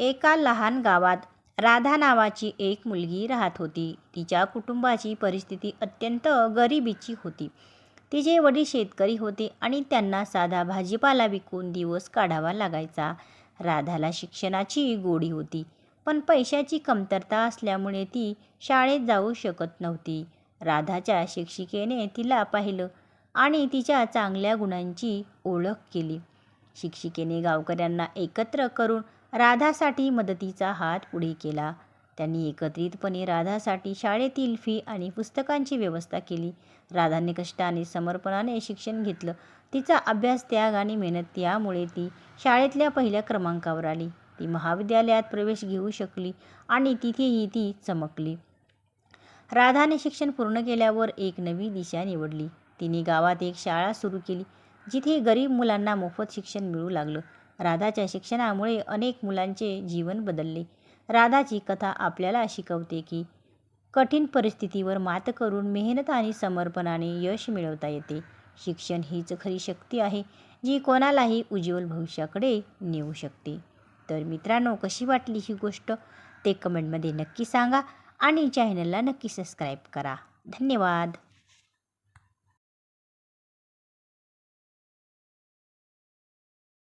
एका लहान गावात राधा नावाची एक मुलगी राहत होती. तिच्या कुटुंबाची परिस्थिती अत्यंत गरिबीची होती. तिचे वडील शेतकरी होते आणि त्यांना साधा भाजीपाला विकून दिवस काढावा लागायचा. राधाला शिक्षणाची गोडी होती, पण पैशाची कमतरता असल्यामुळे ती शाळेत जाऊ शकत नव्हती. राधाच्या शिक्षिकेने तिला पाहिलं आणि तिच्या चांगल्या गुणांची ओळख केली. शिक्षिकेने गावकऱ्यांना एकत्र करून राधासाठी मदतीचा हात पुढे केला. त्यांनी एकत्रितपणे राधासाठी शाळेतील फी आणि पुस्तकांची व्यवस्था केली. राधाने कष्टाने, समर्पणाने शिक्षण घेतलं. तिचा अभ्यास, त्याग आणि मेहनत यामुळे ती शाळेतल्या पहिल्या क्रमांकावर आली. ती महाविद्यालयात प्रवेश घेऊ शकली आणि तिथेही ती चमकली. राधाने शिक्षण पूर्ण केल्यावर एक नवी दिशा निवडली. तिने गावात एक शाळा सुरू केली, जिथे गरीब मुलांना मोफत शिक्षण मिळू लागलं. राधाच्या शिक्षणामुळे अनेक मुलांचे जीवन बदलले. राधाची कथा आपल्याला शिकवते की कठीण परिस्थितीवर मात करून मेहनत आणि समर्पणाने यश मिळवता येते. शिक्षण हीच खरी शक्ती आहे, जी कोणालाही उज्ज्वल भविष्याकडे नेऊ शकते. तर मित्रांनो, कशी वाटली ही गोष्ट ते कमेंटमध्ये नक्की सांगा आणि चॅनलला नक्की सबस्क्राईब करा. धन्यवाद.